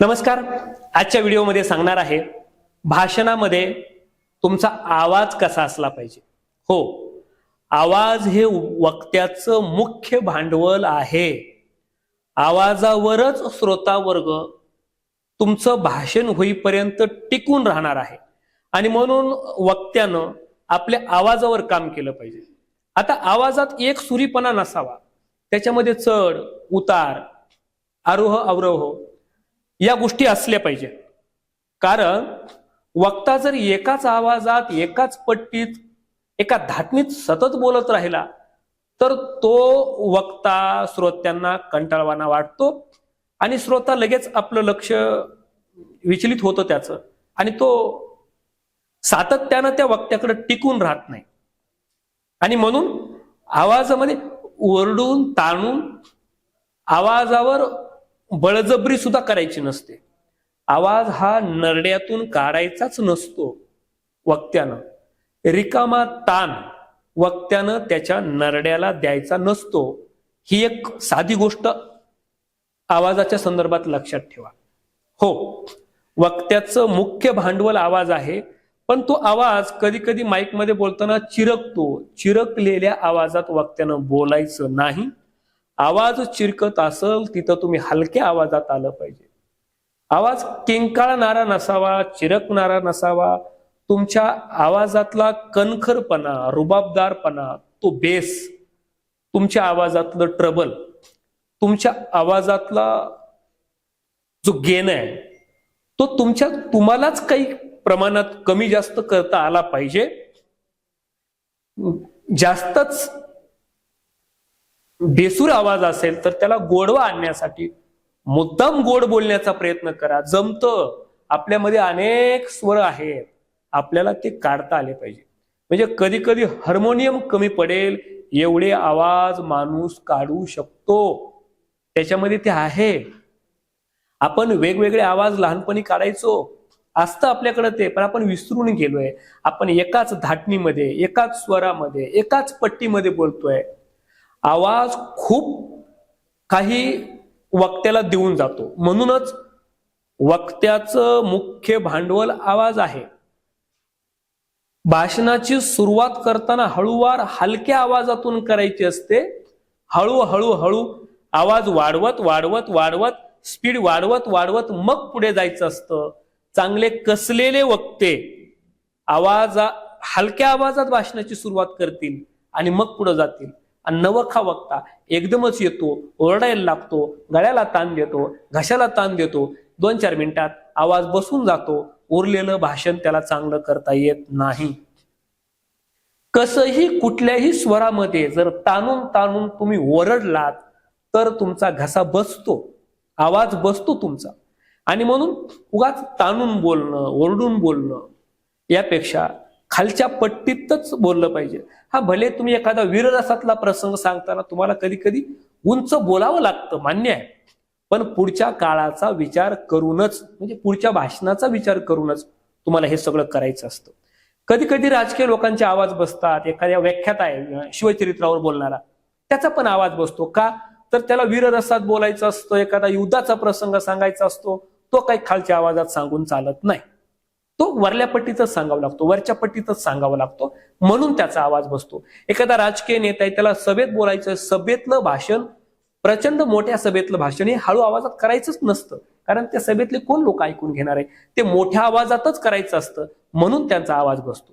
नमस्कार. आजच्या व्हिडिओमध्ये सांगणार आहे भाषणामध्ये तुमचा आवाज कसा असला पाहिजे. हो आवाज हे वक्त्याचं मुख्य भांडवल आहे. आवाजावरच श्रोता वर्ग तुमचं भाषण होईपर्यंत टिकून राहणार आहे. आणि म्हणून वक्त्यानं आपल्या आवाजावर काम केलं पाहिजे. आता आवाजात एक सुरीपणा नसावा. त्याच्यामध्ये चढ उतार आरोह अवरोह या गोष्टी असल्या पाहिजे. कारण वक्ता जर एकाच आवाजात एकाच पट्टीत एका धाटणीत सतत बोलत राहिला तर तो वक्ता श्रोत्यांना कंटाळवाना वाटतो आणि श्रोता लगेच आपलं लक्ष विचलित होतं त्याचं. आणि तो सातत्यानं त्या वक्त्याकडे टिकून राहत नाही. आणि म्हणून आवाजामध्ये ओरडून ताणून आवाजावर बळजबरी सुद्धा करायची नसते. आवाज हा नरड्यातून काढायचाच नसतो वक्त्यानं. रिकामा ताण वक्त्यानं त्याच्या नरड्याला द्यायचा नसतो. ही एक साधी गोष्ट आवाजाच्या संदर्भात लक्षात ठेवा. हो वक्त्याचं मुख्य भांडवल आवाज आहे पण तो आवाज कधी कधी माईकमध्ये बोलताना चिरकतो. चिरकलेल्या आवाजात वक्त्यानं बोलायचं नाही. आवाज चिरकत असल तिथं तुम्ही हलक्या आवाजात आलं पाहिजे. आवाज किंकाळणारा नसावा चिरकणारा नसावा तुमच्या आवाजातला कणखरपणा रुबाबदारपणा तो बेस तुमच्या आवाजातलं ट्रबल तुमच्या आवाजातला जो गेन आहे तो तुमच्या तुम्हालाच काही प्रमाणात कमी जास्त करता आला पाहिजे. जास्तच बेसूर आवाज असेल तर त्याला गोडवा आणण्यासाठी मुद्दाम गोड बोलण्याचा प्रयत्न करा. जमतं. आपल्यामध्ये अनेक स्वर आहेत. आपल्याला ते काढता आले पाहिजे. म्हणजे कधी कधी हार्मोनियम कमी पडेल एवढे आवाज माणूस काढू शकतो. त्याच्यामध्ये ते आहे. आपण वेगवेगळे आवाज लहानपणी काढायचो. असतं आपल्याकडे ते पण आपण विसरून गेलोय. आपण एकाच धाटणीमध्ये एकाच स्वरामध्ये एकाच पट्टीमध्ये बोलतोय. आवाज खूप काही वक्त्याला देऊन जातो. म्हणूनच वक्त्याचं मुख्य भांडवल आवाज आहे. भाषणाची सुरुवात करताना हळूवार हलक्या आवाजातून करायची असते. हळू हळू हळू आवाज वाढवत वाढवत वाढवत स्पीड वाढवत वाढवत मग पुढे जायचं असतं. चांगले कसलेले वक्ते आवाज हलक्या आवाजात भाषणाची सुरुवात करतील आणि मग पुढे जातील. आणि नवखा वक्ता एकदमच येतो ओरडायला लागतो गळ्याला ताण देतो घशाला ताण देतो. दोन चार मिनिटात आवाज बसून जातो उरलेलं भाषण त्याला चांगलं करता येत नाही. कसही कुठल्याही स्वरामध्ये जर ताणून ताणून तुम्ही ओरडलात तर तुमचा घसा बसतो आवाज बसतो तुमचा. आणि म्हणून उगाच ताणून बोलणं ओरडून बोलणं यापेक्षा खालच्या पट्टीतच बोललं पाहिजे. हा भले तुम्ही एखादा वीररसातला प्रसंग सांगताना तुम्हाला कधी कधी उंच बोलावं लागतं मान्य आहे. पण पुढच्या काळाचा विचार करूनच म्हणजे पुढच्या भाषणाचा विचार करूनच तुम्हाला हे सगळं करायचं असतं. कधी कधी राजकीय लोकांचे आवाज बसतात एखाद्या व्याख्यात आहे शिवचरित्रावर बोलणारा त्याचा पण आवाज बसतो. का? तर त्याला वीररसात बोलायचं असतं एखादा युद्धाचा प्रसंग सांगायचा असतो तो काही खालच्या आवाजात सांगून चालत नाही. तो वरल्या पट्टीतच सांगावा लागतो वरच्या पट्टीतच सांगावा लागतो. म्हणून त्याचा आवाज बसतो. एखादा राजकीय नेता आहे त्याला सभेत बोलायचं सभेतलं भाषण प्रचंड मोठ्या सभेतलं भाषण हे हळू आवाजात करायचंच नसतं. कारण त्या सभेतले कोण लोक ऐकून घेणार आहे? ते मोठ्या आवाजातच करायचं असतं म्हणून त्यांचा आवाज बसतो.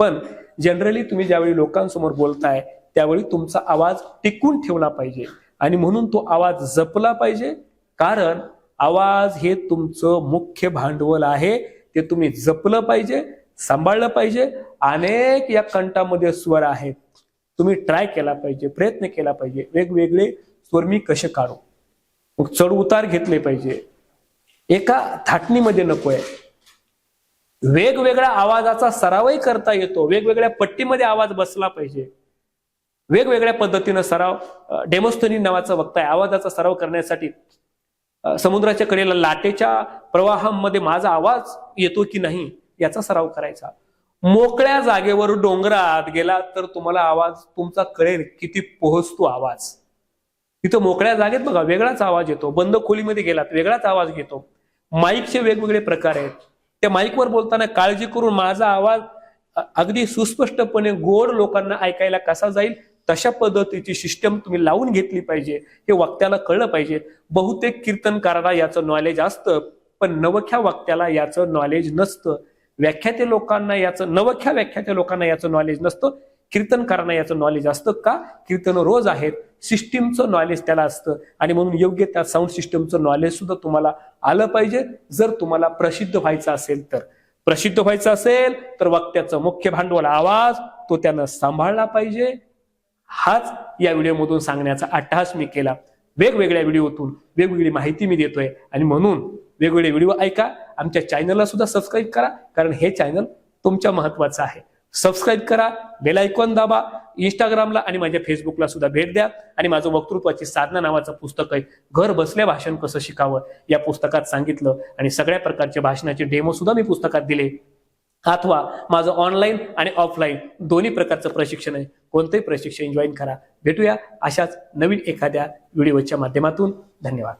पण जनरली तुम्ही ज्यावेळी लोकांसमोर बोलताय त्यावेळी तुमचा आवाज टिकून ठेवला पाहिजे. आणि म्हणून तो आवाज जपला पाहिजे. कारण आवाज हे तुमचं मुख्य भांडवल आहे. ते तुम्ही जपलं पाहिजे सांभाळलं पाहिजे. अनेक या कंठामध्ये स्वर आहेत. तुम्ही ट्राय केला पाहिजे प्रयत्न केला पाहिजे. वेगवेगळे स्वर मी कसे काढू? मग चढ उतार घेतले पाहिजे. एका थाटणीमध्ये नकोय. वेगवेगळ्या आवाजाचा सरावही करता येतो. वेगवेगळ्या पट्टीमध्ये आवाज बसला पाहिजे. वेगवेगळ्या पद्धतीनं सराव डेमोस्थनी नावाचा वक्ता आहे आवाजाचा सराव करण्यासाठी समुद्राच्या कडेला लाटेच्या प्रवाहामध्ये माझा आवाज येतो की नाही याचा सराव करायचा. मोकळ्या जागेवर डोंगरात गेला तर तुम्हाला आवाज तुमचा कळेल किती पोहोचतो आवाज. तिथं मोकळ्या जागेत बघा वेगळाच आवाज येतो. बंद खोलीमध्ये गेलात वेगळाच आवाज घेतो. माईकचे वेगवेगळे प्रकार आहेत. त्या माईकवर बोलताना काळजी करून माझा आवाज अगदी सुस्पष्टपणे गोड लोकांना ऐकायला कसा जाईल तशा पद्धतीची सिस्टम तुम्ही लावून घेतली पाहिजे. हे वक्त्याला कळलं पाहिजे. बहुतेक कीर्तनकाराला याचं नॉलेज असतं. पण नवख्या वक्त्याला याचं नॉलेज नसतं. व्याख्याते लोकांना याचं नवख्या व्याख्याते लोकांना याचं नॉलेज नसतं. कीर्तनकारांना याचं नॉलेज असतं का? कीर्तन रोज आहेत. सिस्टीमचं नॉलेज त्याला असतं. आणि म्हणून योग्य त्या साऊंड सिस्टमचं नॉलेज सुद्धा तुम्हाला आलं पाहिजे. जर तुम्हाला प्रसिद्ध व्हायचं असेल तर. प्रसिद्ध व्हायचं असेल तर वक्त्याचं मुख्य भांडवल आवाज तो त्यानं सांभाळला पाहिजे. हाच या व्हिडिओमधून सांगण्याचा अट्टहास मी केला. वेगवेगळ्या व्हिडिओतून वेगवेगळी माहिती मी देतोय. आणि म्हणून वेगवेगळे व्हिडिओ ऐका. आमच्या चॅनलला सुद्धा सबस्क्राईब करा. कारण हे चॅनल तुमच्या महत्वाचं आहे. सबस्क्राईब करा बेल आयकॉन दाबा इंस्टाग्रामला आणि माझ्या फेसबुकला सुद्धा भेट द्या. आणि माझं वक्तृत्वाची साधना नावाचं पुस्तक आहे घर बसल्या भाषण कसं शिकावं? या पुस्तकात सांगितलं आणि सगळ्या प्रकारच्या भाषणाचे डेमो सुद्धा मी पुस्तकात दिले. अथवा माझं ऑनलाईन आणि ऑफलाईन दोन्ही प्रकारचं प्रशिक्षण आहे. कोणतंही प्रशिक्षण जॉईन करा. भेटूया अशाच नवीन एखाद्या व्हिडिओच्या माध्यमातून. धन्यवाद.